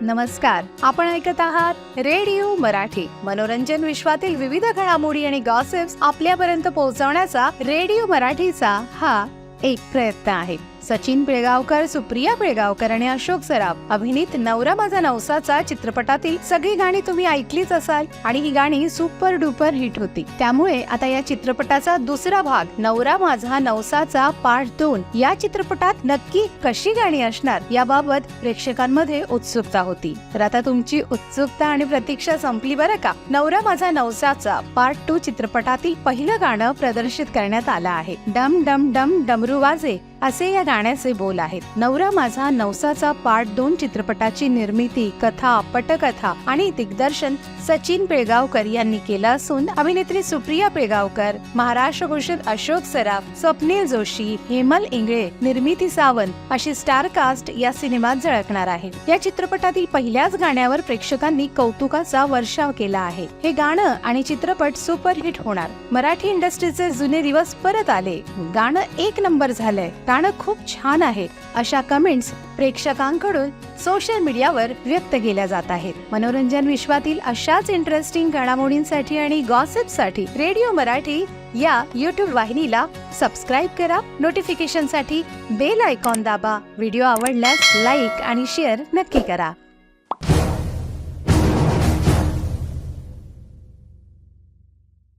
नमस्कार आपण ऐकत आहात रेडिओ मराठी. मनोरंजन विश्वातील विविध घडामोडी आणि गॉसिप्स आपल्यापर्यंत पोहोचवण्याचा रेडिओ मराठीचा हा एक प्रयत्न आहे. सचिन पिळगावकर सुप्रिया पिळगावकर आणि अशोक सराफ. अभिनीत नवरा माझा नवसाचा चित्रपटातील सगळी गाणी तुम्ही ऐकलीच असाल आणि ही गाणी सुपर डुपर हिट होती. त्यामुळे आता या चित्रपटाचा दुसरा भाग नवरा माझा नवसाचा पार्ट दोन या चित्रपटात नक्की कशी गाणी असणार याबाबत प्रेक्षकांमध्ये उत्सुकता होती. तर आता तुमची उत्सुकता आणि प्रतीक्षा संपली बरं का? नवरा माझा नवसाचा पार्ट टू चित्रपटातील पहिलं गाणं प्रदर्शित करण्यात आलं आहे. डम डम डम डमरू वाजे. असे या गाण्याचे बोल आहेत. नवरा माझा नवसाचा पार्ट दोन चित्रपटाची निर्मिती कथा पटकथा आणि दिग्दर्शन सचिन पिळगावकर यांनी केलं असून अभिनेत्री सुप्रिया पिळगावकर महाराष्ट्र भूषण अशोक सराफ स्वप्नील जोशी हेमल इंगळे निर्मिती सावंत अशी स्टार कास्ट या सिनेमात झळकणार आहे या चित्रपटातील पहिल्याच गाण्यावर प्रेक्षकांनी कौतुकाचा वर्षाव केला आहे. हे गाणं आणि चित्रपट सुपरहिट होणार. मराठी इंडस्ट्रीचे जुने दिवस परत आले. गाणं एक नंबर झालंय. गाणं खूप छान आहे. अशा कमेंट्स प्रेक्षकांकडून सोशल मीडियावर व्यक्त केल्या जात आहेत. मनोरंजन विश्वातील अशाच इंटरेस्टिंग घडामोडींसाठी आणि गॉसिपसाठी रेडिओ मराठी या युट्यूब वाहिनीला सबस्क्राईब करा. नोटिफिकेशनसाठी बेल आयकॉन दाबा. व्हिडिओ आवडल्यास लाईक आणि शेअर नक्की करा.